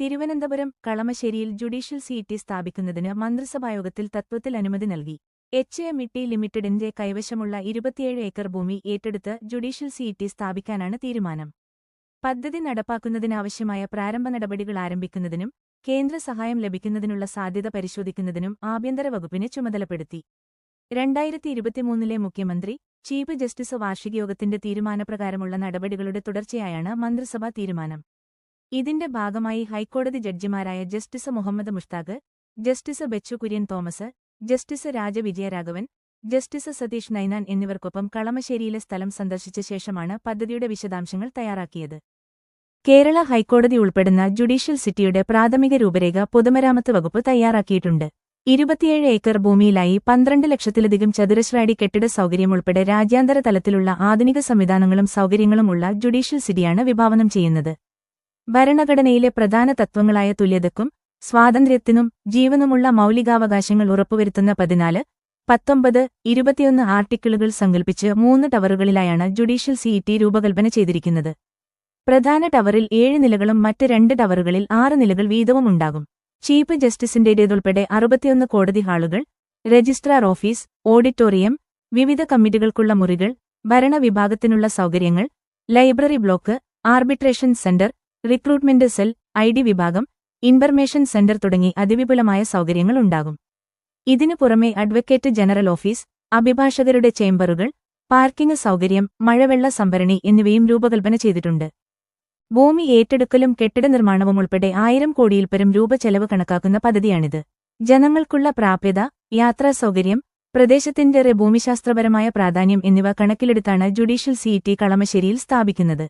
Thiruvananthapuram കളമശ്ശേരിയിൽ judicial seat സ്ഥാപിക്കുന്നതിന് മന്ത്രിസഭായോഗത്തിൽ തത്വത്തിൽ അനുമതി നൽകി. എച്ച് എം ഇ ലിമിറ്റഡിന്റെ കൈവശമുള്ള ഇരുപത്തിയേഴ് ഏക്കർ ഭൂമി ഏറ്റെടുത്ത് ജുഡീഷ്യൽ സീറ്റ് സ്ഥാപിക്കാനാണ് തീരുമാനം. പദ്ധതി നടപ്പാക്കുന്നതിനാവശ്യമായ പ്രാരംഭ നടപടികൾ ആരംഭിക്കുന്നതിനും കേന്ദ്ര സഹായം ലഭിക്കുന്നതിനുള്ള സാധ്യത പരിശോധിക്കുന്നതിനും ആഭ്യന്തര വകുപ്പിനെ ചുമതലപ്പെടുത്തി. രണ്ടായിരത്തി ഇരുപത്തിമൂന്നിലെ മുഖ്യമന്ത്രി ചീഫ് ജസ്റ്റിസ് വാർഷികയോഗത്തിന്റെ തീരുമാനപ്രകാരമുള്ള നടപടികളുടെ തുടർച്ചയായാണ് മന്ത്രിസഭാ തീരുമാനം. ഇതിന്റെ ഭാഗമായി ഹൈക്കോടതി ജഡ്ജിമാരായ justice Muhammad Mushtaq justice Bechu Kurian Thomas justice Rajavijayaraghavan justice Satish Ninan എന്നിവർക്കൊപ്പം കളമശ്ശേരിയിലെ സ്ഥലം സന്ദർശിച്ച ശേഷമാണ് പദ്ധതിയുടെ വിശദാംശങ്ങൾ തയ്യാറാക്കിയത്. കേരള ഹൈക്കോടതി ഉൾപ്പെടുന്ന ജുഡീഷ്യൽ സിറ്റിയുടെ പ്രാഥമിക രൂപരേഖ പൊതുമരാമത്ത് വകുപ്പ് തയ്യാറാക്കിയിട്ടുണ്ട്. ഇരുപത്തിയേഴ് ഏക്കർ ഭൂമിയിലായി പന്ത്രണ്ട് ലക്ഷത്തിലധികം ചതുരശ്രാടി കെട്ടിട സൗകര്യം ഉൾപ്പെടെ രാജ്യാന്തര തലത്തിലുള്ള ആധുനിക സംവിധാനങ്ങളും സൗകര്യങ്ങളുമുള്ള ജുഡീഷ്യൽ സിറ്റിയാണ് വിഭാവനം ചെയ്യുന്നത്. ഭരണഘടനയിലെ പ്രധാന തത്വങ്ങളായ തുല്യതക്കും സ്വാതന്ത്ര്യത്തിനും ജീവനുമുള്ള മൗലികാവകാശങ്ങൾ ഉറപ്പുവരുത്തുന്ന പതിനാല് പത്തൊമ്പത് ഇരുപത്തിയൊന്ന് ആർട്ടിക്കിളുകൾ സങ്കൽപ്പിച്ച് മൂന്ന് ടവറുകളിലായാണ് ജുഡീഷ്യൽ സിഇടി രൂപകൽപ്പന ചെയ്തിരിക്കുന്നത്. പ്രധാന ടവറിൽ ഏഴ് നിലകളും മറ്റ് രണ്ട് ടവറുകളിൽ ആറ് നിലകൾ വീതവും ഉണ്ടാകും. ചീഫ് ജസ്റ്റിസിന്റേതുൾപ്പെടെ അറുപത്തിയൊന്ന് കോടതി ഹാളുകൾ രജിസ്ട്രാർ ഓഫീസ് ഓഡിറ്റോറിയം വിവിധ കമ്മിറ്റികൾക്കുള്ള മുറികൾ ഭരണവിഭാഗത്തിനുള്ള സൗകര്യങ്ങൾ library block arbitration centre recruitment cell I D വിഭാഗം ഇൻഫർമേഷൻ സെന്റർ തുടങ്ങി അതിവിപുലമായ സൗകര്യങ്ങൾ ഉണ്ടാകും. ഇതിനു പുറമെ അഡ്വക്കേറ്റ് ജനറൽ ഓഫീസ് അഭിഭാഷകരുടെ ചേംബറുകൾ പാർക്കിംഗ് സൗകര്യം മഴവെള്ള സംഭരണി എന്നിവയും രൂപകൽപ്പന ചെയ്തിട്ടുണ്ട്. ഭൂമി ഏറ്റെടുക്കലും കെട്ടിട നിർമ്മാണവും ഉൾപ്പെടെ ആയിരം കോടിയിൽപ്പരം രൂപ ചെലവ് കണക്കാക്കുന്ന പദ്ധതിയാണിത്. ജനങ്ങൾക്കുള്ള പ്രാപ്യത യാത്രാ സൗകര്യം പ്രദേശത്തിന്റെ ഭൂമിശാസ്ത്രപരമായ പ്രാധാന്യം എന്നിവ കണക്കിലെടുത്താണ് ജുഡീഷ്യൽ സിഇടി കളമശ്ശേരിയിൽ സ്ഥാപിക്കുന്നത്.